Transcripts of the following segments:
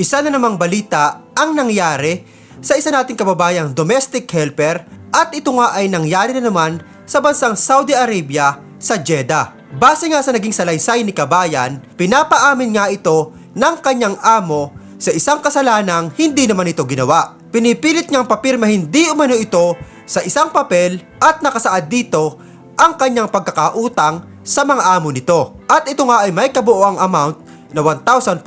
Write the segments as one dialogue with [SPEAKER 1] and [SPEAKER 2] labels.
[SPEAKER 1] Isa na namang balita ang nangyari sa isa nating kababayang domestic helper at ito nga ay nangyari na naman sa bansang Saudi Arabia sa Jeddah. Base nga sa naging salaysay ni Kabayan, pinapaamin nga ito ng kanyang amo sa isang kasalanang hindi naman ito ginawa. Pinipilit niyang papirma hindi umano ito sa isang papel at nakasaad dito ang kanyang pagkakautang sa mga amo nito. At ito nga ay may kabuoang amount na 1,500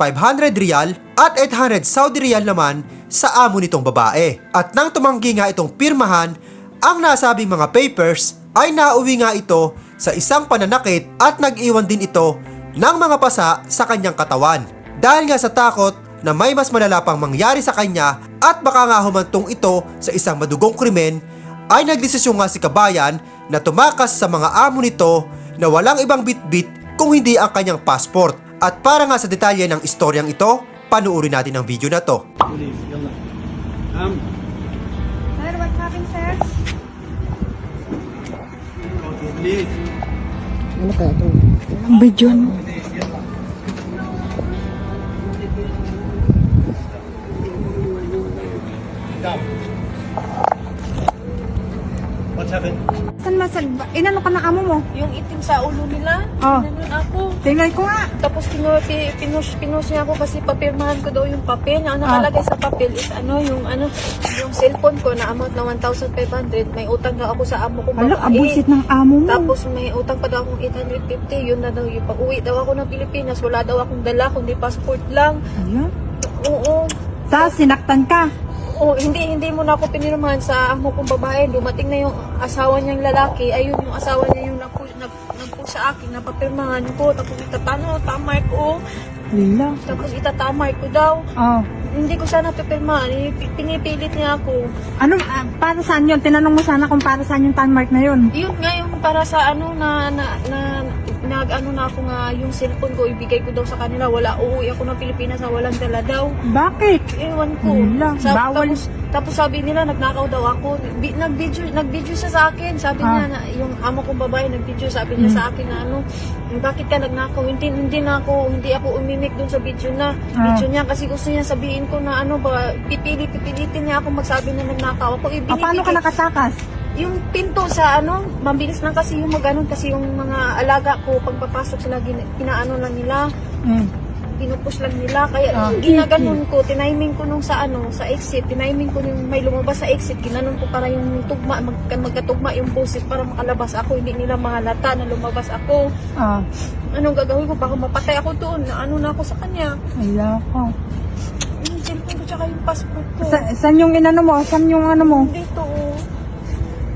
[SPEAKER 1] riyal at 800 Saudi riyal naman sa amo nitong babae. At nang tumanggi nga itong pirmahan, ang nasabing mga papers ay nauwi nga ito sa isang pananakit at nag-iwan din ito ng mga pasa sa kanyang katawan. Dahil nga sa takot na may mas malala pang mangyari sa kanya at baka nga humantong ito sa isang madugong krimen, ay nagdesisyon nga si Kabayan na tumakas sa mga amo nito na walang ibang bitbit kung hindi ang kanyang passport. At para nga sa detalye ng istoryang ito, panoorin natin ang video na to.
[SPEAKER 2] Please, yalla. Um,
[SPEAKER 3] sir, what's happening, sir?
[SPEAKER 2] Okay, please.
[SPEAKER 4] Ano ka ito? Ang video ano?
[SPEAKER 3] Inano ka na amo mo?
[SPEAKER 5] Yung itim sa ulo nila,
[SPEAKER 3] Oh.
[SPEAKER 5] oh. ako.
[SPEAKER 3] Tingnan ko nga.
[SPEAKER 5] Tapos pinu, pi- pinush, pinush niya ako kasi papirmahan ko daw yung papel. Ang nakalagay sa papel is ano, yung ano, yung cellphone ko na amount na 1,500. May utang daw ako sa amo ko
[SPEAKER 3] Hala,
[SPEAKER 5] babae.
[SPEAKER 3] abusit ng amo mo.
[SPEAKER 5] Tapos may utang pa daw akong 850. Yun na daw yung pag-uwi daw ako ng Pilipinas. Wala daw akong dala, kundi passport lang.
[SPEAKER 3] Hala.
[SPEAKER 5] Oo.
[SPEAKER 3] Tapos sinaktan ka.
[SPEAKER 5] Oh, hindi hindi mo na ako pinirmahan sa amo kong babae. Dumating na yung asawa niyang lalaki. Ayun yung asawa niya yung nagpu, nag, nagpu sa akin na papirmahan ko. Tapos itatano, tamay ko.
[SPEAKER 3] Hala.
[SPEAKER 5] Tapos itatamay ko daw.
[SPEAKER 3] Oh.
[SPEAKER 5] Hindi ko sana pipirmahan. Pi- Pinipilit niya ako.
[SPEAKER 3] Ano, ah, para saan yun? Tinanong mo sana kung para saan yung tanmark na yun.
[SPEAKER 5] Yun nga yung para sa ano na, na, na nag ano na ako nga yung cellphone ko ibigay ko daw sa kanila wala uuwi ako ng Pilipinas na walang dala daw
[SPEAKER 3] Bakit?
[SPEAKER 5] Ewan ko.
[SPEAKER 3] Wala, bawal.
[SPEAKER 5] Tapos, tapos sabi nila, nagnakaw daw ako. Bi, nag-video, nag-video siya sa akin. Sabi
[SPEAKER 3] Ah.
[SPEAKER 5] niya, na, yung amo kong babae, nag-video, sabi niya
[SPEAKER 3] Hmm.
[SPEAKER 5] sa akin na ano, bakit ka nagnakaw? Hindi, hindi na ako, hindi ako umimik dun sa video na.
[SPEAKER 3] Ah.
[SPEAKER 5] Video niya, kasi gusto niya sabihin ko na ano ba, pipili, pipilitin niya ako magsabi na nagnakaw ako. Eh,
[SPEAKER 3] Ah, paano ka
[SPEAKER 5] binibigay-
[SPEAKER 3] nakatakas?
[SPEAKER 5] Yung pinto sa ano, mabilis lang kasi yung maganon kasi yung mga alaga ko, pagpapasok sila, gina, ginaano lang nila
[SPEAKER 3] Hmm.
[SPEAKER 5] pinupush lang nila. Kaya
[SPEAKER 3] Ah.
[SPEAKER 5] ginaganon ko, tiniming ko nung sa ano, sa exit, tiniming ko yung may lumabas sa exit, ginanon ko para yung tugma, mag, magkatugma yung boses para makalabas ako, hindi nila mahalata na lumabas ako.
[SPEAKER 3] Ah.
[SPEAKER 5] Anong gagawin ko? Baka mapatay ako doon, na ano na ako sa kanya.
[SPEAKER 3] Hala ko.
[SPEAKER 5] Yung cellphone ko tsaka yung passport ko.
[SPEAKER 3] Sa, saan yung inano mo? Saan yung ano mo?
[SPEAKER 5] Dito, oh.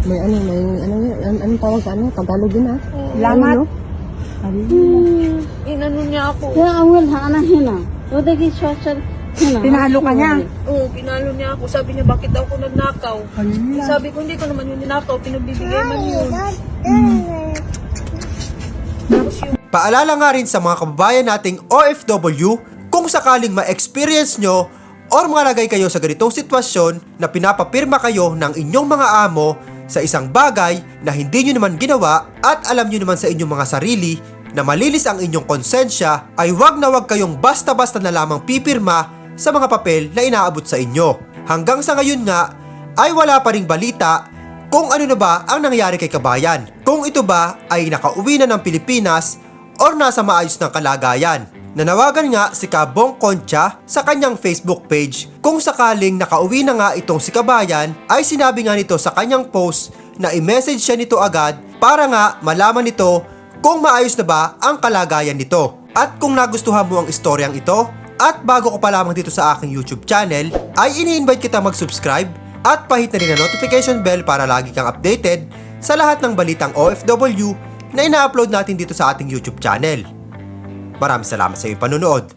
[SPEAKER 4] May ano, may ano, ano, ano tawag sa ano? Tagalog yun ah.
[SPEAKER 3] Lamat.
[SPEAKER 4] Ano.
[SPEAKER 5] Inano niya ako.
[SPEAKER 6] Kaya ang wala ka hina. O dagi
[SPEAKER 3] siya siya. Pinalo ka niya?
[SPEAKER 5] Oo, pinalo niya ako. Sabi niya, bakit daw ako nagnakaw? Sabi ko, hindi ko naman yun ninakaw. Pinagbibigay man yun.
[SPEAKER 1] Paalala nga rin sa mga kababayan nating OFW kung sakaling ma-experience nyo or malagay kayo sa ganitong sitwasyon na pinapapirma kayo ng inyong mga amo sa isang bagay na hindi nyo naman ginawa at alam nyo naman sa inyong mga sarili na malilis ang inyong konsensya ay wag na wag kayong basta-basta na lamang pipirma sa mga papel na inaabot sa inyo. Hanggang sa ngayon nga ay wala pa ring balita kung ano na ba ang nangyari kay Kabayan. Kung ito ba ay nakauwi na ng Pilipinas or nasa maayos ng kalagayan. Nanawagan nga si Kabong Concha sa kanyang Facebook page kung sakaling nakauwi na nga itong si Kabayan ay sinabi nga nito sa kanyang post na i-message siya nito agad para nga malaman nito kung maayos na ba ang kalagayan nito. At kung nagustuhan mo ang istoryang ito at bago ko pa lamang dito sa aking YouTube channel ay ini-invite kita mag-subscribe at pahit na rin ang notification bell para lagi kang updated sa lahat ng balitang OFW na ina-upload natin dito sa ating YouTube channel. Maraming salamat sa iyong panunood.